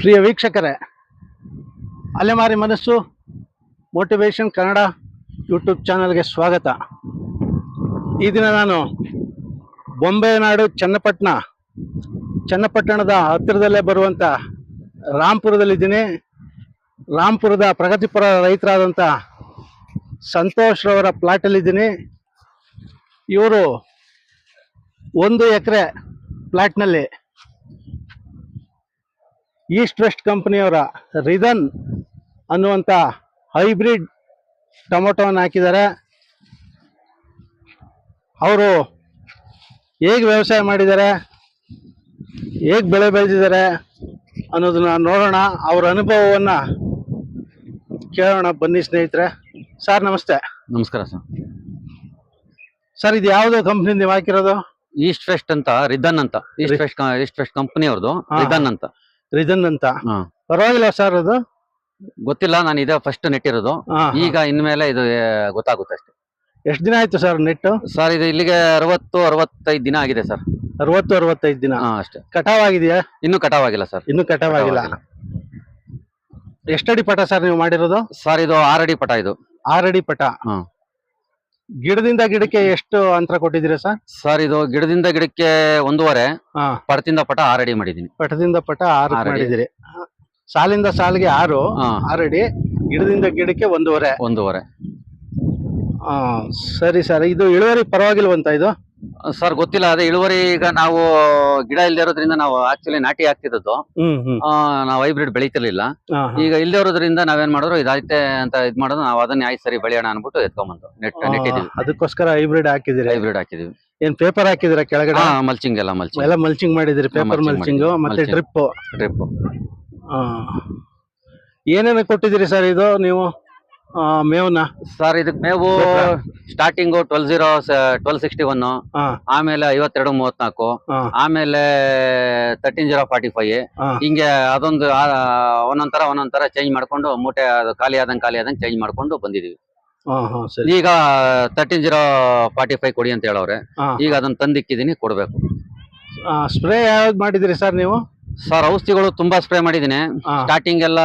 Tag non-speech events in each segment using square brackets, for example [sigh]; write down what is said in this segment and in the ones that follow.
ಪ್ರಿಯ ವೀಕ್ಷಕರೇ, ಅಲೆಮಾರಿ ಮನಸ್ಸು ಮೋಟಿವೇಶನ್ ಕನ್ನಡ ಯೂಟ್ಯೂಬ್ ಚಾನಲ್ಗೆ ಸ್ವಾಗತ. ಈ ದಿನ ನಾನು ಬೊಂಬೆ ನಾಡು ಚನ್ನಪಟ್ಟಣ ಚನ್ನಪಟ್ಟಣದ ಹತ್ತಿರದಲ್ಲೇ ಬರುವಂಥ ರಾಂಪುರದಲ್ಲಿದ್ದೀನಿ ರಾಂಪುರದ ಪ್ರಗತಿಪರ ರೈತರಾದಂಥ ಸಂತೋಷ್ ರವರ ಪ್ಲಾಟಲ್ಲಿದ್ದೀನಿ. ಇವರು ಒಂದು ಎಕರೆ ಪ್ಲಾಟ್ನಲ್ಲಿ ಈಸ್ಟ್ ವೆಸ್ಟ್ ಕಂಪನಿಯವರ ರಿದನ್ ಅನ್ನುವಂಥ ಹೈಬ್ರಿಡ್ ಟೊಮೊಟೊವನ್ನು ಹಾಕಿದ್ದಾರೆ. ಅವರು ಹೇಗೆ ವ್ಯವಸಾಯ ಮಾಡಿದ್ದಾರೆ ಹೇಗೆ ಬೆಳೆ ಬೆಳೆದಿದ್ದಾರೆ ಅನ್ನೋದನ್ನ ನೋಡೋಣ. ಅವರ ಅನುಭವವನ್ನು ಕೇಳೋಣ ಬನ್ನಿ ಸ್ನೇಹಿತರೆ. ಸರ್ ನಮಸ್ತೆ. ನಮಸ್ಕಾರ ಸರ್. ಸರ್ ಇದು ಯಾವುದು ಕಂಪ್ನಿ ನೀವು ಹಾಕಿರೋದು? ಈಸ್ಟ್ ವೆಸ್ಟ್ ಅಂತ ರಿದನ್ ಅಂತ. East west east west company ಅವ್ರದ್ದು ರಿದನ್ ಅಂತ. ರಿದನ್ ಅಂತ. ಪರವಾಗಿಲ್ಲ ಸರ್ ಅದು. ಗೊತ್ತಿಲ್ಲ ನಾನು ಇದೇ ಫಸ್ಟ್ ನೆಟ್ಟಿರೋದು. ಈಗ ಇನ್ಮೇಲೆ ಇದು ಗೊತ್ತಾಗುತ್ತೆ ಅಷ್ಟೇ. ಎಷ್ಟು ದಿನ ಆಯ್ತು ಸರ್ ನೆಟ್ಟು ಸರ್ ಇದು ಇಲ್ಲಿಗೆ ಅರವತ್ತು ಅರವತ್ತೈದು ದಿನ ಆಗಿದೆ ಸರ್ ಅರವತ್ತು ಅರವತ್ತೈದು ದಿನ. ಹಾ ಅಷ್ಟೇ. ಕಟಾವ್ ಆಗಿದೆಯಾ? ಇನ್ನೂ ಕಟಾವಾಗಿಲ್ಲ ಸರ್ ಇನ್ನೂ ಕಟಾವ್ ಆಗಿಲ್ಲ. ಎಷ್ಟಡಿ ಪಟ ಸರ್ ನೀವು ಮಾಡಿರೋದು? ಸರ್ ಇದು ಆರಡಿ ಪಟ ಇದು. ಆರಡಿ ಪಟ. ಹಾ. ಗಿಡದಿಂದ ಗಿಡಕ್ಕೆ ಎಷ್ಟು ಅಂತರ ಕೊಟ್ಟಿದ್ದೀರಾ ಸರ್? ಸರ್ ಇದು ಗಿಡದಿಂದ ಗಿಡಕ್ಕೆ ಒಂದೂವರೆ ಹಾ. ಪಟದಿಂದ ಪಟ ಆರಡಿ ಮಾಡಿದೀನಿ ಪಟದಿಂದ ಪಟ ಆರು ಆರಡಿ. ಮಾಡಿದಿರಿ ಸಾಲಿಂದ ಸಾಲಿಗೆ ಆರು ಹಾ. ಅಡಿ ಗಿಡದಿಂದ ಗಿಡಕ್ಕೆ ಒಂದೂವರೆ. ಒಂದೂವರೆ. ಆ, ಸರಿ ಸರ್ ಇದು ಇಳುವರಿ ಪರವಾಗಿಲ್ವಂತ ಇದು? ಸರ್ ಗೊತ್ತಿಲ್ಲ ಅದೇ ಇಳುವರಿ ಈಗ ನಾವು ಗಿಡ ಇಲ್ದಿರೋದ್ರಿಂದ ನಾವು ಆಕ್ಚುಲಿ ನಾಟಿ ಹಾಕ್ತಿದ್ದದ್ದು ಹ್ಮ್ ಹ್ಮ್. ಆ, ನಾವು ಹೈಬ್ರಿಡ್ ಬೆಳೀತಿರ್ಲಿಲ್ಲ. ಹಾ, ಹಾ. ಈಗ ಇಲ್ಲದೆ ಇರೋದ್ರಿಂದ ನಾವೇನ್ ಮಾಡಿದ್ರು ಇದಾಯ್ತೆ ಅಂತ ಇದ್ ಮಾಡೋದು ನಾವು ಅದನ್ನ ಆಯ್ತು ಸರಿ ಬೆಳೆಯೋಣ ಅನ್ಬಿಟ್ಟು ಎತ್ಕೊಂಬಂದು ನೆಟ್ ಆ, ನೆಟ್ಟಿದೀವಿ ಅದಕ್ಕೋಸ್ಕರ ಹೈಬ್ರಿಡ್ ಹಾಕಿದಿರಿ ಹೈಬ್ರಿಡ್ ಹಾಕಿದೀವಿ ಏನ್ ಪೇಪರ್ ಹಾಕಿದಿರ ಕೆಳಗಡೆ? ಹಾ ಮಲ್ಚಿಂಗ್ ಎಲ್ಲ ಮಲ್ಚಿಂಗ್ ಎಲ್ಲ ಮಲ್ಚಿಂಗ್ ಮಾಡಿದಿರಿ ಪೇಪರ್ mulching ಮಲ್ಚಿಂಗ್ ಮಾಡಿದ್ದೀವಿ. ಮತ್ತೆ ಟ್ರಿಪ್ ಡ್ರಿಪ್ ಡ್ರಿಪ್ ಏನೇನು ಕೊಟ್ಟಿದ್ದೀರಿ ಸರ್ ಇದು ನೀವು? ಮೇವ್ನ? ಸರ್ ಇದಕ್ ಮೇವು starting twelve zero twelve sixty one ಆಮೇಲೆ ಐವತ್ತೆರಡು ಮೂವತ್ನಾಲ್ಕು. ಆಮೇಲೆ ತರ್ಟೀನ್ ಜೀರೋ ಫಾರ್ಟಿ ಫೈವ್ ಹಿಂಗೆ ಅದೊಂದು ಒಂದೊಂದರ ಒಂದೊಂದರ ತರ ಒಂದೊಂದ್ ತರ ಚೇಂಜ್ ಮಾಡ್ಕೊಂಡು ಮೂಟೆ ಅದು ಖಾಲಿ ಆದಂಗೆ ಖಾಲಿ ಆದಂಗೆ ಚೇಂಜ್ ಮಾಡ್ಕೊಂಡು ಬಂದಿದೀವಿ. ಈಗ ತರ್ಟೀನ್ ಜೀರೋ ಫಾರ್ಟಿ ಫೈವ್ ಕೊಡಿ ಅಂತ ಹೇಳವ್ರೆ. ಈಗ ಅದನ್ನ ತಂದಿಕ್ಕಿದೀನಿ ಕೊಡ್ಬೇಕು. ಸ್ಪ್ರೇ ಯಾವ್ದು ಮಾಡಿದಿರಿ ಸರ್ ನೀವು? ಸರ್ ಔಷಧಿಗಳು ತುಂಬಾ ಸ್ಪ್ರೇ ಮಾಡಿದೀನಿ ಹಾ ಸ್ಟಾರ್ಟಿಂಗ್ ಎಲ್ಲ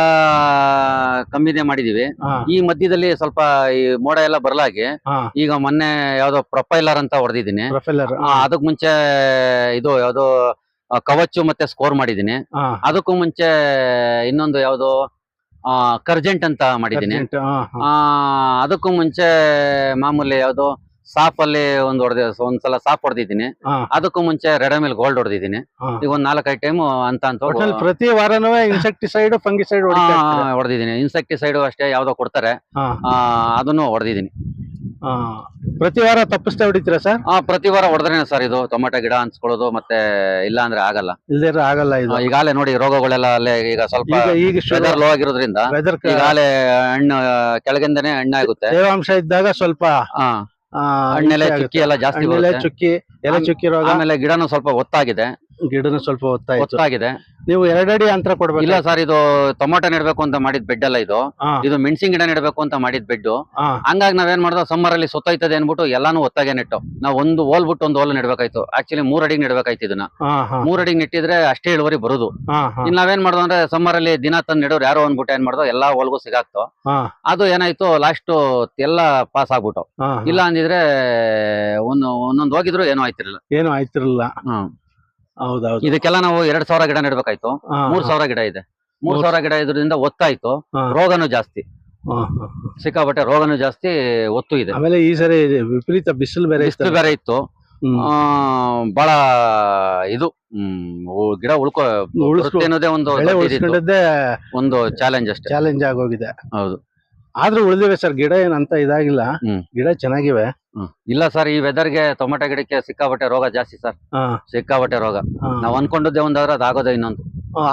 ಕಮ್ಮಿನೇ ಮಾಡಿದೀವಿ. ಹಾ ಈ ಮಧ್ಯದಲ್ಲಿ ಸ್ವಲ್ಪ ಈ ಮೋಡ ಎಲ್ಲ ಬರಲಾಗಿ ಹಾ ಈಗ ಮೊನ್ನೆ ಯಾವ್ದೋ ಪ್ರೊಫೈಲರ್ ಅಂತ ಹೊಡೆದಿದ್ದೀನಿ. ಪ್ರೊಫೆಲ್ಲರ್ ಅದಕ್ ಮುಂಚೆ ಇದು ಯಾವ್ದೋ ಆ, ಕವಚು ಮತ್ತೆ ಸ್ಕೋರ್ ಮಾಡಿದೀನಿ ಹಾ ಅದಕ್ಕೂ ಮುಂಚೆ ಇನ್ನೊಂದು ಯಾವ್ದೋ ಆ, ಕರ್ಜೆಂಟ್ ಅಂತ ಮಾಡಿದೀನಿ urgent, ಹಾ ಹಾ ಆ ಅದಕ್ಕೂ ಮುಂಚೆ ಮಾಮೂಲಿ ಯಾವ್ದೋ ಸಾಫ್ ಅಲ್ಲಿ ಒಂದ್ ಹೊಡೆದ ಒಂದ್ಸಲ ಸಾಫ್ ಹೊಡೆದಿದ್ದೀನಿ. ಹಾ. ಅದಕ್ಕೂ ಮುಂಚೆ ರೆಡಮಿಲ್ ಗೋಲ್ಡ್ ಹೊಡೆದಿದ್ದೀನಿ. ಹಾ. ಈಗ ಒಂದ್ ನಾಲ್ಕೈದು ಟೈಮ್ ಅಂತ ಅಂತ ಒಟ್ನಲ್ಲಿ ಪ್ರತಿ ವಾರನೂ ಇನ್ಸೆಕ್ಟಿಸೈಡ್ ಫಂಗಿಸೈಡ್ ಹೊಡೆದಿದ್ದೀನಿ. ಇನ್ಸೆಕ್ಟಿಸೈಡ್ ಅಷ್ಟೇ ಯಾವ್ದೋ ಕೊಡ್ತಾರೆ. ಹಾ. ಆ, ಅದನ್ನು ಹೊಡೆದಿದ್ದೀನಿ. ಹಾ. ಪ್ರತಿ ವಾರ ತಪ್ಪಿಸ್ತಾ ಹೊಡಿತೀರಾ ಸರ್? ಆ ಪ್ರತಿ ವಾರ ಹೊಡೆದ್ರೇನೆ ಸರ್ ಇದು. ಟೊಮೆಟೊ ಗಿಡ ಅನ್ಸ್ಕೊಳ್ಳೋದು ಮತ್ತೆ ಇಲ್ಲ ಅಂದ್ರೆ ಆಗಲ್ಲ. ಇಲ್ದಿರ ಆಗಲ್ಲ ಇದು. ಈಗಾಲೇ ಈಗಾಗಲೇ ನೋಡಿ ರೋಗಗಳೆಲ್ಲ ಅಲ್ಲೇ ಈಗ ಸ್ವಲ್ಪ ಈಗ ಈಗ ವೆದರ್ ಲೋ ಆಗಿರೋದ್ರಿಂದ ವೆದರ್ ಈಗಾಗಲೇ ಹಣ್ಣು ಕೆಳಗಿಂದನೇ ಹಣ್ಣಾಗುತ್ತೆ. ತೇವಾಂಶ ಇದ್ದಾಗ ಸ್ವಲ್ಪ ಆ, ಆ, ಹಣ್ಣೆಲೆ ಚುಕ್ಕಿ. ಎಲ್ಲ ಜಾಸ್ತಿ ಹಣ್ಣೆಲೆ ಬರುತ್ತೆ. ಚುಕ್ಕಿ ಎಲೆ ಚುಕ್ಕಿ ರೋಗ. ಆಮೇಲೆ ಗಿಡನು ಸ್ವಲ್ಪ ಒತ್ತಾಗಿದೆ. ಗಿಡನು ಸ್ವಲ್ಪ ಒತ್ತಾಗಿದೆ. ನೀವು ಎರಡಡಿ ಅಂತರ ಕೊಡ್ಬೇಕು? ಇಲ್ಲ ಸರ್ ಇದು ಟೊಮೊಟೊ ನೆಡ್ಬೇಕು ಅಂತ ಮಾಡಿದ ಬೆಡ್ ಅಲ್ಲ ಇದು. ಹಾ. ಇದು ಮೆಣಸಿನ ಗಿಡ ನೆಡ್ಬೇಕು ಅಂತ ಮಾಡಿದ ಬೆಡ್ ಹಾ. ಹಂಗಾಗಿ ನಾವೇನ್ ಮಾಡ್ದೋ ಸಮ್ಮರ್ ಅಲ್ಲಿ ಸುತ್ತೈತದೆ ಅನ್ಬಿಟ್ಟು ಎಲ್ಲಾನು ಒತ್ತಾಗೆ ನೆಟ್ಟು. ನಾವ್ ಒಂದು ಹೋಲ್ ಬಿಟ್ಟು ಒಂದು ಹೋಲ್ ನೆಡ್ಬೇಕಾಯ್ತು. ಆಕ್ಚುಲಿ ಮೂರ್ ಅಡಿಗೆ ನೆಡ್ಬೇಕಾಯ್ತು ಇದನ್ನ. ಹಾ ಹಾ. ಮೂರ್ ಅಡಿಗೆ ನೆಟ್ಟಿದ್ರೆ ಅಷ್ಟೇ ಇಳುವರಿ ಬರುದು. ಹಾ ಹಾ. ಇನ್ ನಾವೇನ್ ಮಾಡ್ದೋ ಅಂದ್ರೆ ಸಮ್ಮರ್ ಅಲ್ಲಿ ದಿನ ತಂದು ನೆಡೋರು ಯಾರೋ ಅಂದ್ಬಿಟ್ಟು ಏನ್ ಮಾಡ್ದೋ ಎಲ್ಲಾ ಹೋಲ್ಗೂ ಸಿಗಾಕ್ತು. ಹಾ. ಅದು ಏನಾಯ್ತು ಲಾಸ್ಟ್ ಎಲ್ಲ ಪಾಸ್ ಆಗ್ಬಿಟ್ಟು. ಹಾ. ಇಲ್ಲ ಅಂದಿದ್ರೆ ಒಂದು ಒಂದೊಂದು ಹೋಗಿದ್ರು ಏನೂ ಆಯ್ತಿರಲಿಲ್ಲ. ಏನು ಆಯ್ತಿರಲಿಲ್ಲ. ಹ್ಮ್. ಹೌದೌದು. ಇದಕ್ಕೆಲ್ಲ ನಾವು ಎರಡ್ ಸಾವಿರ ಗಿಡ ನೆಡ್ಬೇಕಾಯ್ತು. ಮೂರ್ ಸಾವಿರ ಗಿಡ ಇದೆ. ಮೂರ್ ಸಾವಿರ ಗಿಡ ಇದ್ರಿಂದ ಒತ್ತಾಯ್ತು. ರೋಗನು ಜಾಸ್ತಿ. ಸಿಕ್ಕಾಪಟ್ಟೆ ರೋಗನು ಜಾಸ್ತಿ ಒತ್ತು ಇದೆ. ಆಮೇಲೆ ಈ ಸರಿ ವಿಪರೀತ ಬಿಸಿಲು ಬೇರೆ ಬಿಸಿಲು ಬೇರೆ ಇತ್ತು. ಬಹಳ ಇದು ಹ್ಮ್ ಗಿಡ ಉಳ್ಕೊ ಅನ್ನೋದೇ ಒಂದು ಒಂದು ಚಾಲೆಂಜ್ ಅಷ್ಟೇ. ಚಾಲೆಂಜ್ ಆಗೋಗಿದೆ. ಹೌದು. ಆದ್ರೂ ಉಳಿದಿವೆ ಸರ್ ಗಿಡ ಏನಂತ ಇದಾಗಿಲ್ಲ. ಗಿಡ ಚೆನ್ನಾಗಿವೆ. ಇಲ್ಲ ಸರ್ ಈ ವೆದರ್ಗೆ ಟೊಮೆಟೊ ಗಿಡಕ್ಕೆ ಸಿಕ್ಕಾಪಟ್ಟೆ ರೋಗ ಜಾಸ್ತಿ ಸರ್. ಸಿಕ್ಕಾಬಟ್ಟೆ ಸಿಕ್ಕಾಪಟ್ಟೆ ರೋಗ. ನಾವ್ ಅನ್ಕೊಂಡದ್ದೇ ಒಂದಾದ್ರೆ ಆಗೋದೇ ಇನ್ನೊಂದು.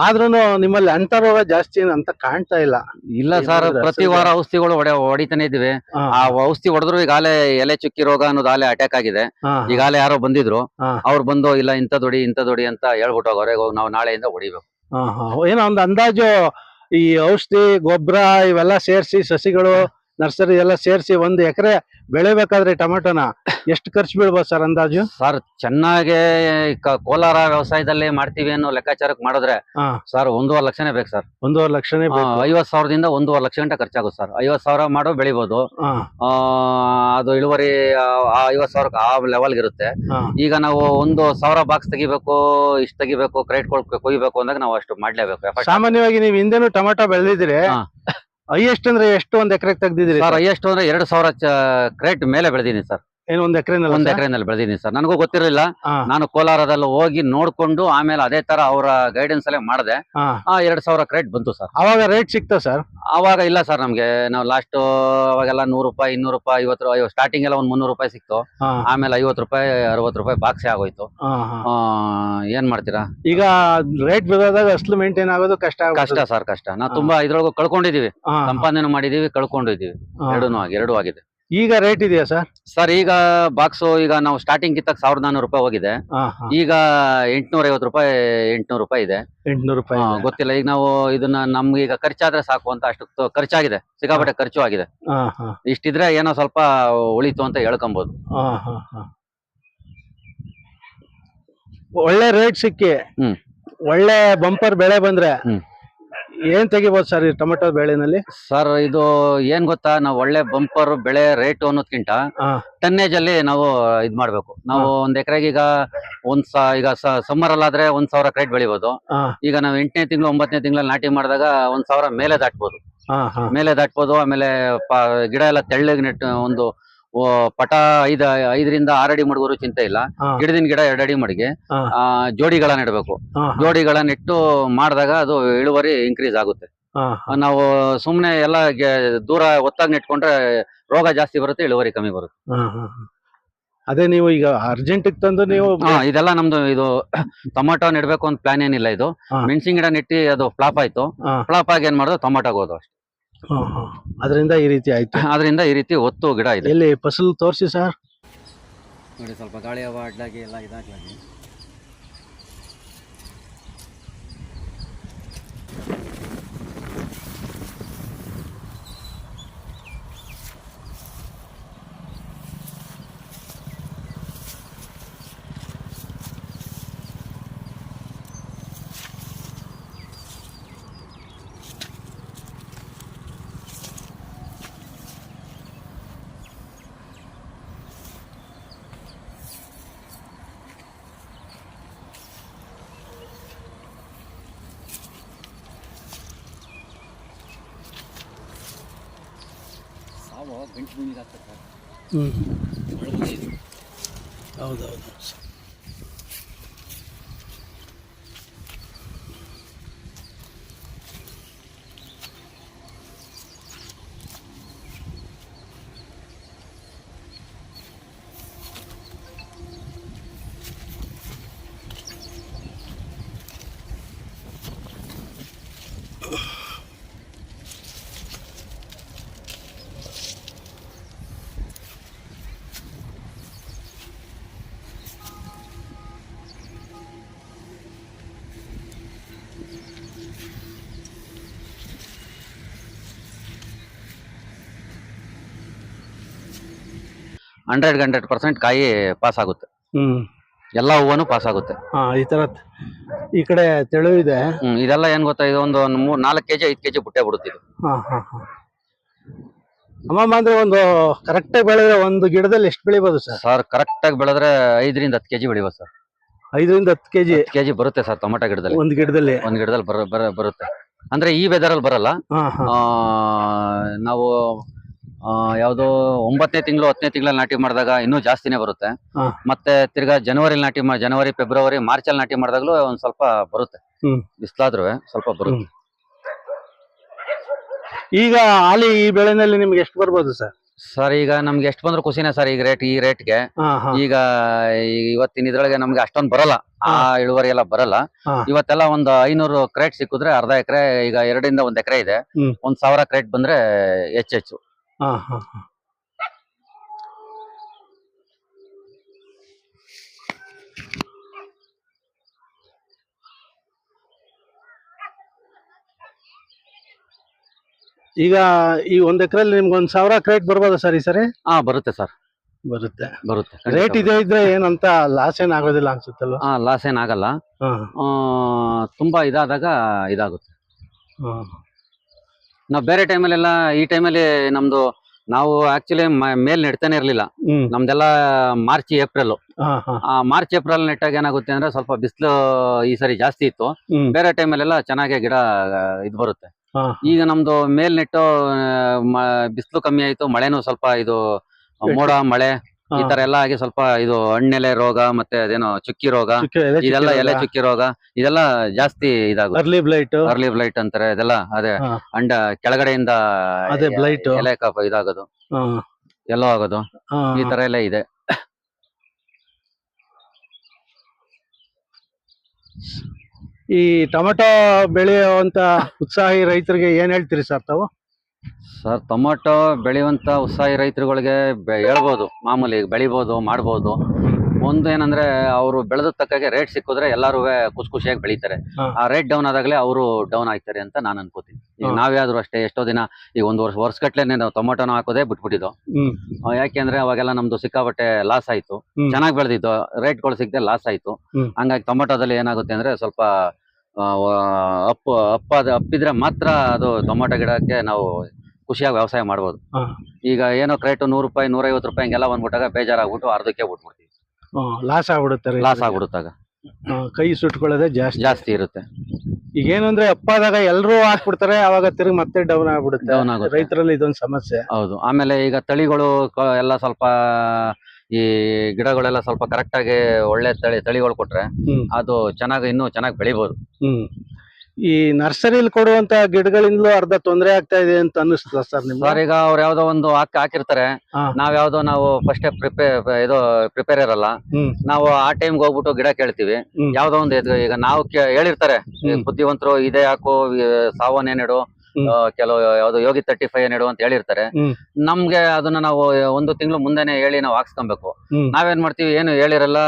ಆದ್ರೂ ನಿಮ್ಮಲ್ಲಿ ಅಂತ ರೋಗ ಜಾಸ್ತಿ ಅಂತ ಕಾಣ್ತಾ ಇಲ್ಲ. ಇಲ್ಲ ಸರ್ ಪ್ರತಿ ವಾರ ಔಷಧಿಗಳು ಹೊಡೆ ಹೊಡಿತಾನೆ ಇದೀವಿ ಆ ಔಷಧಿ ಹೊಡೆದ್ರು ಈಗಾಲೇ ಎಲೆ ಚುಕ್ಕಿ ರೋಗ ಅನ್ನೋದು ಆಲೆ ಅಟ್ಯಾಕ್ ಆಗಿದೆ. ಈಗಾಲೇ ಯಾರೋ ಬಂದಿದ್ರು. ಅವ್ರು ಬಂದು ಇಲ್ಲ ಇಂಥದೊಡಿ ಇಂಥದೊಡಿ ಅಂತ ಹೇಳ್ಬಿಟ್ಟು ಹೋಗೋರೆ ನಾವು ನಾಳೆಯಿಂದ ಹೊಡಿಬೇಕು. ಏನೋ ಒಂದು ಅಂದಾಜು ಈ ಔಷಧಿ ಗೊಬ್ಬರ ಇವೆಲ್ಲ ಸೇರಿಸಿ ಸಸಿಗಳು ನರ್ಸರಿ ಎಲ್ಲ ಸೇರಿಸಿ ಒಂದು ಎಕರೆ ಬೆಳಿಬೇಕಾದ್ರೆ ಟೊಮೆಟೊನ. ಎಷ್ಟು ಖರ್ಚು ಬೀಳ್ಬೋದು ಸರ್ ಅಂದಾಜು? ಸರ್ ಚೆನ್ನಾಗಿ ಕ- ಕೋಲಾರ ವ್ಯವಸಾಯದಲ್ಲಿ ಮಾಡ್ತೀವಿ ಅನ್ನೋ ಲೆಕ್ಕಾಚಾರಕ್ಕೆ ಮಾಡಿದ್ರೆ ಹಾ. ಸರ್ ಒಂದೂವರೆ ಲಕ್ಷನೇ ಬೇಕು ಸರ್. ಒಂದೂವರೆ ಲಕ್ಷನೇ ಬೇಕು. ಐವತ್ ಸಾವಿರದಿಂದ ಒಂದೂವರೆ ಲಕ್ಷ ಗಂಟೆ ಖರ್ಚಾಗುತ್ತೆ ಸರ್. ಐವತ್ ಸಾವಿರ ಮಾಡೋ ಬೆಳಿಬೋದು. ಹಾ. ಆ, ಅದು ಇಳುವರಿ ಆ ಐವತ್ ಸಾವಿರಕ್ಕೆ ಆ ಲೆವೆಲ್ಗೆ ಇರುತ್ತೆ. ಹಾ. ಈಗ ನಾವು ಒಂದು ಸಾವಿರ ಬಾಕ್ಸ್ ತೆಗಿಬೇಕು ಇಷ್ಟು ತೆಗಿಬೇಕು ಕ್ರೇಟ್ ಕೊಯ್ಬೇಕು ಅಂದಾಗ ನಾವು ಅಷ್ಟು ಮಾಡ್ಲೇಬೇಕು. Effort. ಸಾಮಾನ್ಯವಾಗಿ ನೀವು ಹಿಂದೆನೂ ಟೊಮೆಟೊ ಬೆಳೆದಿದ್ರೆ ಹಾ. ಹೈಯೆಸ್ಟ್ ಅಂದ್ರೆ ಎಷ್ಟು ಒಂದ್ ಎಕರೆಗೆ ತೆಗ್ದಿದ್ರಿ ಸರ್ ಎಷ್ಟು ಅಂದ್ರೆ ಎರಡು ಸಾವಿರ ಕ್ರೇಟ್ ಮೇಲೆ ಬೆಳೆದಿದ್ದೀನಿ ಸರ್. ಏನು ಒಂದ್ ಎಕರೆನಲ್ಲ ಒಂದ್ ಎಕರೆನಲ್ಲಿ ಬೆಳೆದಿದ್ದೀನಿ ಸರ್. ನನಗೂ ಗೊತ್ತಿರಲಿಲ್ಲ. ನಾನು ಕೋಲಾರದಲ್ಲಿ ಹೋಗಿ ನೋಡ್ಕೊಂಡು ಆಮೇಲೆ ಅದೇ ತರ ಅವರ ಗೈಡೆನ್ಸ್ ಅಲ್ಲೇ ಮಾಡಿದೆ. ಆ ಎರಡ್ ಸಾವಿರ ಕ್ರೆಡಿಟ್ ಬಂತು ಸರ್. ಅವಾಗ ರೇಟ್ ಸಿಕ್ತಾ ಸರ್? ಅವಾಗ ಇಲ್ಲ ಸರ್ ನಮ್ಗೆ. ನಾವು ಲಾಸ್ಟ್ ಅವಾಗೆಲ್ಲ ನೂರು ರೂಪಾಯಿ ಇನ್ನೂರು ರೂಪಾಯಿ ಐವತ್ತು ರೂಪಾಯಿ ಸ್ಟಾರ್ಟಿಂಗ್ ಎಲ್ಲ ಒಂದ್ ಮುನ್ನೂರು ರೂಪಾಯಿ ಸಿಕ್ತು. ಆಮೇಲೆ ಐವತ್ತು ರೂಪಾಯಿ ಅರವತ್ತು ರೂಪಾಯಿ ಬಾಕ್ಸೇ ಆಗೋಯ್ತು. ಏನ್ ಮಾಡ್ತೀರಾ? ಈಗ ರೇಟ್ ಬಿಡೋದಾಗ ಅಷ್ಟು ಮೇಂಟೈನ್ ಆಗೋದು ಕಷ್ಟ ಕಷ್ಟ ಸರ್ ಕಷ್ಟ. ನಾವು ತುಂಬಾ ಇದ್ರೊಳಗೂ ಕಳ್ಕೊಂಡಿದೀವಿ. ಸಂಪಾದನೆ ಮಾಡಿದೀವಿ ಕಳ್ಕೊಂಡಿದೀವಿ. ಎರಡೂ ಆಗಿ ಎರಡೂ ಆಗಿದೆ. ಈಗ ರೇಟ್ ಇದೆಯಾ ಸರ್ ಸರ್ ಈಗ ಬಾಕ್ಸ್ ಈಗ ನಾವು ಸ್ಟಾರ್ಟಿಂಗ್ ಕಿತ್ತ ಸಾವಿರದ ನಾನೂರು ರೂಪಾಯಿ ಹೋಗಿದೆ. ಈಗ ಎಂಟ್ನೂರ ಐವತ್ತು ರೂಪಾಯಿ ಎಂಟ್ನೂರು ರೂಪಾಯಿ ಇದೆ. ಎಂಟ್ನೂರು ರೂಪಾಯಿ ಗೊತ್ತಿಲ್ಲ. ಈಗ ನಾವು ಇದನ್ನ ನಮ್ಗೆ ಈಗ ಖರ್ಚಾದ್ರೆ ಸಾಕು ಅಂತ ಅಷ್ಟು ಖರ್ಚಾಗಿದೆ. ಸಿಕ್ಕಾಪಟ್ಟೆ ಖರ್ಚು ಆಗಿದೆ ಇಷ್ಟಿದ್ರೆ ಏನೋ ಸ್ವಲ್ಪ ಉಳಿತು ಅಂತ ಹೇಳ್ಕೊಬಹುದು ಒಳ್ಳೆ ರೇಟ್ ಸಿಕ್ಕಿ. ಒಳ್ಳೆ ಬಂಪರ್ ಬೆಳೆ ಬಂದ್ರೆ. ಏನ್ ತೆಗಿಬೋದು ಸರ್ ಈ ಟೊಮೆಟೊ ಬೆಳೆನಲ್ಲಿ? ಸರ್ ಇದು ಏನ್ ಗೊತ್ತಾ? ನಾವು ಒಳ್ಳೆ ಬಂಪರ್ ಬೆಳೆ ರೇಟ್ ಅನ್ನೋದ್ಕಿಂತ ಟನ್ನೇಜ್ ಅಲ್ಲಿ ನಾವು ಇದ್ ಮಾಡ್ಬೇಕು. ನಾವು ಒಂದ್ ಎಕರೆಗೆ ಈಗ ಒಂದ್ ಸಾ ಈಗ ಸಮ್ಮರ್ ಅಲ್ಲಾದ್ರೆ ಒಂದ್ ಸಾವಿರ ಕ್ರೇಟ್ ಬೆಳಿಬಹುದು ಈಗ ನಾವು ಎಂಟನೇ ತಿಂಗಳು ಒಂಬತ್ತನೇ ತಿಂಗಳಲ್ಲಿ ನಾಟಿ ಮಾಡಿದಾಗ ಒಂದ್ ಸಾವಿರ ಮೇಲೆ ದಾಟ್ಬೋದು. ಮೇಲೆ ದಾಟ್ಬೋದು ಆಮೇಲೆ ಪ- ಗಿಡ ಎಲ್ಲ ತೆಳ್ಳಗೆ ನೆಟ್ಟು ಒಂದು ಪಟ ಐದ ಐದರಿಂದ ಆರಡಿ ಮಡಗೋರು ಚಿಂತೆ ಇಲ್ಲ. ಗಿಡದಿಂದ ಗಿಡದಿನ ಗಿಡ ಎರಡಡಿ ಮಡಿಗೆ. ಜೋಡಿಗಳ ನೆಡಬೇಕು. ಜೋಡಿಗಳ ನೆಟ್ಟು ಮಾಡಿದಾಗ ಅದು ಇಳುವರಿ ಇನ್ಕ್ರೀಸ್ ಆಗುತ್ತೆ. ನಾವು ಸುಮ್ನೆ ಎಲ್ಲ ದೂರ ಒತ್ತಾಗಿ ನೆಟ್ಕೊಂಡ್ರೆ ರೋಗ ಜಾಸ್ತಿ ಬರುತ್ತೆ ಇಳುವರಿ ಕಮ್ಮಿ ಬರುತ್ತೆ. ಅದೇ ನೀವು ಈಗ ಅರ್ಜೆಂಟ್ ತಂದು ನೀವು ಇದೆಲ್ಲ ನಮ್ದು ಇದು [coughs] ಟೊಮಾಟೊ ನೆಡ್ಬೇಕು ಅಂತ ಪ್ಲಾನ್ ಏನಿಲ್ಲ ಇದು. ಮೆಣಸಿನ ಗಿಡ ನೆಟ್ಟಿ ಅದು ಫ್ಲಾಪ್ ಆಯ್ತು. ಫ್ಲಾಪ್ ಆಗಿ ಏನ್ ಮಾಡೋದು ಟೊಮಾಟೊ ಹೋದ ಅಷ್ಟೇ. ಹಾ, ಹಾ. ಅದರಿಂದ ಈ ರೀತಿ ಆಯ್ತು. [laughs] ಅದರಿಂದ ಈ ರೀತಿ ಒತ್ತು ಗಿಡ ಇದೆ. ಎಲ್ಲಿ ಫಸಲು ತೋರಿಸಿ ಸರ್? ನೋಡಿ ಸ್ವಲ್ಪ ಗಾಳಿ ಹವ ಅಡ್ಲಾಗಿ ಎಲ್ಲ ಇದಾಗ್ಲಾಗಿ. ಸಾವು ಗಂಟು ಭೂಮಿಗೆ ಆಗ್ತದೆ ಹ್ಮ್ ಹೌದೌದು ಹಂಡ್ರೆಡ್ ಹಂಡ್ರೆಡ್ ಪರ್ಸೆಂಟ್ ಕಾಯಿ ಪಾಸ್ ಆಗುತ್ತೆ. ಹ್ಮ್. ಎಲ್ಲ ಹೂವನು ಪಾಸ್ ಆಗುತ್ತೆ. ಹಾ ಈ ತರ ಈ ಕಡೆ ತೆಳು ಇದೆ. ಹ್ಮ್ ಇದೆಲ್ಲ ಏನ್ ಗೊತ್ತಾ ಇದು ಒಂದು ಮೂರ್ ನಾಲ್ಕು ಕೆಜಿ ಐದು ಕೆಜಿ ಬುಟ್ಟೆ ಬಿಡುತ್ತೆ ಇದು. ಹಾ ಹಾ ಹಾ. ಅಂದ್ರೆ ಒಂದು ಕರೆಕ್ಟ್ ಆಗಿ ಬೆಳೆದ್ರೆ ಒಂದು ಗಿಡದಲ್ಲಿ ಎಷ್ಟು ಬೆಳಿಬೋದು ಸರ್? ಸರ್ ಕರೆಕ್ಟ್ ಆಗಿ ಬೆಳೆದ್ರೆ ಐದರಿಂದ ಹತ್ತು ಕೆಜಿ ಬೆಳಿಬೋದು ಸರ್. ಐದರಿಂದ ಹತ್ತು ಕೆಜಿ? ಕೆಜಿ ಬರುತ್ತೆ ಸರ್ ಟೊಮೆಟೊ ಗಿಡದಲ್ಲಿ. ಒಂದು ಗಿಡದಲ್ಲಿ? ಒಂದು ಗಿಡದಲ್ಲಿ ಬರ ಬರ- ಬರುತ್ತೆ. ಅಂದ್ರೆ ಈ ವೆದರ್ ಅಲ್ಲಿ ಬರಲ್ಲ. ಹಾ ಹಾ. ಆ, ನಾವು ಯಾವ್ದೋ ಒಂಬತ್ತನೇ ತಿಂಗಳು ಹತ್ತನೇ ತಿಂಗಳಲ್ಲಿ ನಾಟಿ ಮಾಡಿದಾಗ ಇನ್ನೂ ಜಾಸ್ತಿನೇ ಬರುತ್ತೆ. ಹಾ. ಮತ್ತೆ ತಿರ್ಗಾ ಜನವರಿ ನಾಟಿ ಮಾ ಜನವರಿ ಫೆಬ್ರವರಿ ಮಾರ್ಚ್ ಅಲ್ಲಿ ನಾಟಿ ಮಾಡಿದಾಗಲೂ ಒಂದ್ ಸ್ವಲ್ಪ ಬರುತ್ತೆ. ಹ್ಮ್. ಬಿಸ್ಲಾದ್ರೂ ಸ್ವಲ್ಪ ಬರುತ್ತೆ. ಈಗ ಹಾಲಿ ಈ ಬೆಳೆನಲ್ಲಿ ನಿಮ್ಗೆ ಎಷ್ಟು ಬರ್ಬೋದು ಸರ್? ಸರ್ ಈಗ ನಮ್ಗೆ ಎಷ್ಟು ಬಂದ್ರು ಖುಷಿನೇ ಸರ್ ಈಗ ರೇಟ್ ಈ ರೇಟ್ಗೆ. ಗೆ ಹಾ. ಈಗ ಈ ಇವತ್ತಿನ ಇದ್ರೊಳಗೆ ನಮ್ಗೆ ಅಷ್ಟೊಂದು ಬರಲ್ಲ. ಆ ಇಳುವರಿ ಎಲ್ಲ ಬರಲ್ಲ. ಹಾ. ಇವತ್ತೆಲ್ಲ ಒಂದು ಐನೂರು ಕ್ರೇಟ್ ಸಿಕ್ಕಿದ್ರೆ ಅರ್ಧ ಎಕರೆ ಈಗ ಎರಡರಿಂದ ಒಂದ್ ಎಕರೆ ಇದೆ. ಹ್ಮ್. ಒಂದ್ ಸಾವಿರ ಕ್ರೇಟ್ ಬಂದ್ರೆ ಹೆಚ್ಚೆಚ್ಚು ಹಾ ಹಾ ಹಾ. ಈಗ ಈ ಒಂದ್ ಎಕರೆಲ್ಲಿ ನಿಮ್ಗೆ ಒಂದ್ ಸಾವಿರ ಕ್ರೇಟ್ ಬರ್ಬೋದಾ ಸರ್ ಈ ಸರಿ? ಹಾ ಬರುತ್ತೆ ಸರ್. ಬರುತ್ತೆ. ಬರುತ್ತೆ. ರೇಟ್ ಇದೆ ಇದ್ರೆ ಏನಂತ ಲಾಸ್ ಏನ್ ಆಗೋದಿಲ್ಲ ಅನ್ಸುತ್ತಲ್ವಾ? ಹಾ ಲಾಸ್ ಏನಾಗಲ್ಲ ಹಾ. ತುಂಬಾ ಇದಾದಾಗ ಇದಾಗುತ್ತೆ. ಹಾ. ನಾವು ಬೇರೆ ಟೈಮಲ್ಲೆಲ್ಲ ಈ ಟೈಮಲ್ಲಿ ನಮ್ದು ನಾವು ಆಕ್ಚುಲಿ ಮೇಲ್ ನೆಡ್ತಾನೆ ಇರ್ಲಿಲ್ಲ. ನಮ್ದೆಲ್ಲ ಮಾರ್ಚ್ ಏಪ್ರಿಲ್. ಆ ಮಾರ್ಚ್ ಏಪ್ರಿಲ್ ನೆಟ್ಟಾಗ ಏನಾಗುತ್ತೆ ಅಂದ್ರೆ ಸ್ವಲ್ಪ ಬಿಸಿಲು ಈ ಸರಿ ಜಾಸ್ತಿ ಇತ್ತು. ಬೇರೆ ಟೈಮಲ್ಲೆಲ್ಲ ಚೆನ್ನಾಗಿ ಗಿಡ ಇದು ಇದ್ ಬರುತ್ತೆ. ಈಗ ನಮ್ದು ಮೇಲ್ ನೆಟ್ಟು ಬಿಸಿಲು ಕಮ್ಮಿ ಆಯ್ತು ಮಳೆನೂ ಸ್ವಲ್ಪ ಇದು ಮೋಡ ಮಳೆ ಈ ತರ ಎಲ್ಲ ಆಗಿ ಸ್ವಲ್ಪ ಇದು ಹಣ್ಣೆಲೆ ರೋಗ ಮತ್ತೆ ಅದೇನೋ ಚುಕ್ಕಿ ರೋಗ ಇದೆಲ್ಲ ಎಲೆ ಚುಕ್ಕಿ ರೋಗ ಇದೆಲ್ಲ ಜಾಸ್ತಿ ಇದಾಗುತ್ತೆ. ಅರ್ಲಿ ಬ್ಲೈಟ್ ಅರ್ಲಿ ಬ್ಲೈಟ್ ಅಂತಾರೆ ಇದೆಲ್ಲ ಅದೇ. ಅಂಡ ಕೆಳಗಡೆಯಿಂದ ಅದೇ ಬ್ಲೈಟ್ ಎಲೆ ಕಫ ಇದಾಗೋದು. ಎಲ್ಲೋ ಆಗೋದು. ಈ ತರ ಎಲ್ಲ ಇದೆ. ಈ ಟೊಮೆಟೊ ಬೆಳೆಯುವಂತ ಉತ್ಸಾಹಿ ರೈತರಿಗೆ ಏನ್ ಹೇಳ್ತೀರಿ ಸರ್ ತಾವು? ಸರ್ ಟೊಮೊಟೊ ಬೆಳೆಯುವಂಥ ಉತ್ಸಾಹಿ ರೈತರುಗಳಿಗೆ ಬೆ- ಹೇಳ್ಬೋದು ಮಾಮೂಲಿ ಬೆಳಿಬೋದು ಮಾಡ್ಬೋದು. ಒಂದು ಏನಂದ್ರೆ ಅವರು ಬೆಳೆದ ತಕ್ಕಾಗೆ ರೇಟ್ ಸಿಕ್ಕಿದ್ರೆ ಎಲ್ಲಾರು ಖುಷಿ ಖುಷಿಯಾಗಿ ಬೆಳಿತಾರೆ. ಆ ರೇಟ್ ಡೌನ್ ಆದಾಗಲೇ ಅವರು ಡೌನ್ ಆಗ್ತಾರೆ ಅಂತ ನಾನು ಅನ್ಕೋತೀನಿ. ಈಗ ಹಾ. ನಾವೇ ಆದ್ರೂ ಅಷ್ಟೇ ಎಷ್ಟೋ ದಿನ ಈಗ ಒಂದು ವರ್ಷ ವರ್ಷಗಟ್ಟಲೆ ನಾವು ಟೊಮೊಟೊನ ಹಾಕೋದೇ ಬಿಟ್ಬಿಟ್ಟಿದ್ದು? ಯಾಕೆಂದ್ರೆ ಅವಾಗೆಲ್ಲ ನಮ್ದು ಸಿಕ್ಕಾಪಟ್ಟೆ ಲಾಸ್ ಆಯ್ತು. ಚೆನ್ನಾಗಿ ಬೆಳೆದಿದ್ದು ರೇಟ್ಗಳು ಸಿಗದೆ ಲಾಸ್ ಆಯ್ತು. ಹಂಗಾಗಿ ಟೊಮೊಟೊದಲ್ಲಿ ಏನಾಗುತ್ತೆ ಅಂದ್ರೆ ಸ್ವಲ್ಪ ಅಪ್ಪ ಅಪ್ ಅಪ್ಪಾದ ಅಪ್ಪಿದ್ರೆ ಮಾತ್ರ ಅದು ಟೊಮೊಟೊ ಗಿಡಕ್ಕೆ ನಾವು ಖುಷಿಯಾಗಿ ವ್ಯವಸಾಯ ಮಾಡ್ಬೋದು. ಈಗ ಏನೋ ಕ್ರೇಟ್ ನೂರು ರೂಪಾಯಿ ನೂರೈವತ್ತು ರೂಪಾಯಿ ಹಂಗೆಲ್ಲ ಬಂದ್ಬಿಟ್ಟಾಗ ಬೇಜಾರಾಗ್ಬಿಟ್ಟು ಅರ್ಧಕ್ಕೆ ಬಿಟ್ಬಿಡ್ತೀವಿ. ಲಾಸ್ ಆಗ್ಬಿಡುತ್ತೆ ಲಾಸ್ ಆಗ್ಬಿಡುತ್ತಾಗ. ಕೈ ಸುಟ್ಕೊಳ್ಳೋದೇ ಜಾಸ್ತಿ. ಜಾಸ್ತಿ ಇರುತ್ತೆ. ಈಗ ಏನು ಅಂದ್ರೆ ಅಪ್ಪಾದಾಗ ಎಲ್ಲರೂ ಹಾಕ್ಬಿಡ್ತಾರೆ ಅವಾಗ ತಿರುಗಿ ಮತ್ತೆ ಡೌನ್ ಆಗ್ಬಿಡುತ್ತೆ. ರೈತರಲ್ಲಿ ಇದೊಂದು ಸಮಸ್ಯೆ. ಹೌದು. ಆಮೇಲೆ ಈಗ ತಳಿಗಳು ಎಲ್ಲ ಸ್ವಲ್ಪ ಈ ಗಿಡಗಳೆಲ್ಲ ಸ್ವಲ್ಪ ಕರೆಕ್ಟ್ ಆಗಿ ಒಳ್ಳೆ ತಳಿ ತಳಿಗಳು ಕೊಟ್ರೆ ಹ್ಮ್ ಅದು ಚೆನ್ನಾಗಿ ಇನ್ನೂ ಚೆನ್ನಾಗಿ ಬೆಳಿಬಹುದು ಹ್ಮ್ ಈ ನರ್ಸರಿಲಿ ಕೊಡುವಂತ ಗಿಡಗಳಿಂದಲೂ ಅರ್ಧ ತೊಂದರೆ ಆಗ್ತಾ ಇದೆ ಅಂತ ಅನ್ನಿಸ್ತದ ಸರ್ ನಿಮ್ಗೆ ಸರ್ ಈಗ ಅವ್ರು ಯಾವ್ದೋ ಒಂದು ಹಾಕಿ ಹಾಕಿರ್ತಾರೆ ಹಾ. ನಾವ್ ಯಾವ್ದೋ ನಾವು ಫಸ್ಟ್ ಪ್ರಿಪೇರ್ ಇದು ಪ್ರಿಪೇರ್ ಇರಲ್ಲ ಹ್ಮ್ ನಾವು ಆ ಟೈಮ್ಗೆ ಹೋಗ್ಬಿಟ್ಟು ಗಿಡ ಕೇಳ್ತೀವಿ ಹ್ಮ್. ಯಾವ್ದೋ ಒಂದು ಈಗ ನಾವು ಕೇ- ಹೇಳಿರ್ತಾರೆ ಈ ಹ್ಮ್. ಬುದ್ಧಿವಂತರು ಇದೇ ಹಾಕು ಸಾವನ್ ನೆಡು ಹ್ಮ್. ಆ, ಕೆಲವು ಯಾವ್ದು ಯೋಗಿ ತರ್ಟಿ ಫೈವ್ ನೆಡು ಅಂತ ಹೇಳಿರ್ತಾರೆ. ನಮ್ಗೆ ಅದನ್ನ ನಾವು ಒಂದು ತಿಂಗಳು ಮುಂದೆನೆ ಹೇಳಿ ನಾವು ಹಾಕ್ಸ್ಕೊಬೇಕು. ನಾವೇನ್ ಮಾಡ್ತೀವಿ ಏನು ಹೇಳಿರಲ್ಲ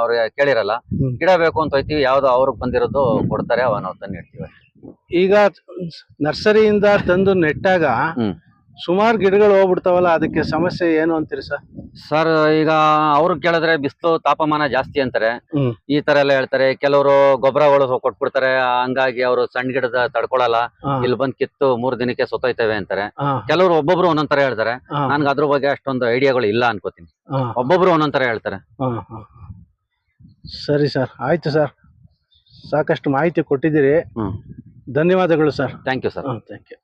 ಅವ್ರಿಗೆ ಕೇಳಿರಲ್ಲ ಇಡಬೇಕು ಗಿಡ ಬೇಕು ಅಂತ ಹೋಯ್ತೀವಿ ಯಾವ್ದು ಅವ್ರಿಗೆ ಬಂದಿರೋದು ಕೊಡ್ತಾರೆ ಅವ ನಾವು ತಂದು ಇಡ್ತೀವಿ ಈಗ ನರ್ಸರಿಯಿಂದ ತಂದು ನೆಟ್ಟಾಗ. ಸುಮಾರು ಗಿಡಗಳು ಹೋಗ್ಬಿಡ್ತಾವಲ್ಲ ಅದಕ್ಕೆ ಸಮಸ್ಯೆ ಏನು ಅಂತೀರಿ ಸರ್? ಸರ್ ಈಗ ಅವ್ರು ಕೇಳಿದ್ರೆ ಬಿಸಿಲು ತಾಪಮಾನ ಜಾಸ್ತಿ ಅಂತಾರೆ. ಹ್ಮ್. ಈ ತರ ಎಲ್ಲ ಹೇಳ್ತಾರೆ. ಕೆಲವರು ಗೊಬ್ಬರಗಳು ಕೊಟ್ಬಿಡ್ತಾರೆ. ಹಂಗಾಗಿ ಅವರು ಸಣ್ಣ ಗಿಡದ ತಡ್ಕೊಳಲ್ಲ. ಹಾ, ಇಲ್ಲಿ ಬಂದ್ ಕಿತ್ತು ಮೂರ್ ದಿನಕ್ಕೆ ಸೊತ್ತೋಯ್ತವೆ ಅಂತಾರೆ. ಹಾ, ಕೆಲವರು ಒಬ್ಬೊಬ್ರು ಒಂದೊಂದ್ ತರ ಹೇಳ್ತಾರೆ. ಹಾ, ನನ್ಗೆ ಅದ್ರ ಬಗ್ಗೆ ಅಷ್ಟೊಂದು ಐಡಿಯಾಗಳು ಇಲ್ಲ ಅನ್ಕೋತೀನಿ. ಹಾ, ಒಬ್ಬೊಬ್ರು ಒಂದೊಂದ್ ತರ ಹೇಳ್ತಾರೆ. ಹಾ, ಹಾ. ಸರಿ ಸರ್ ಆಯ್ತು ಸರ್. ಸಾಕಷ್ಟು ಮಾಹಿತಿ ಕೊಟ್ಟಿದ್ದೀರಿ. ಹ್ಮ್. ಧನ್ಯವಾದಗಳು sir. Thank you sir. Thank you.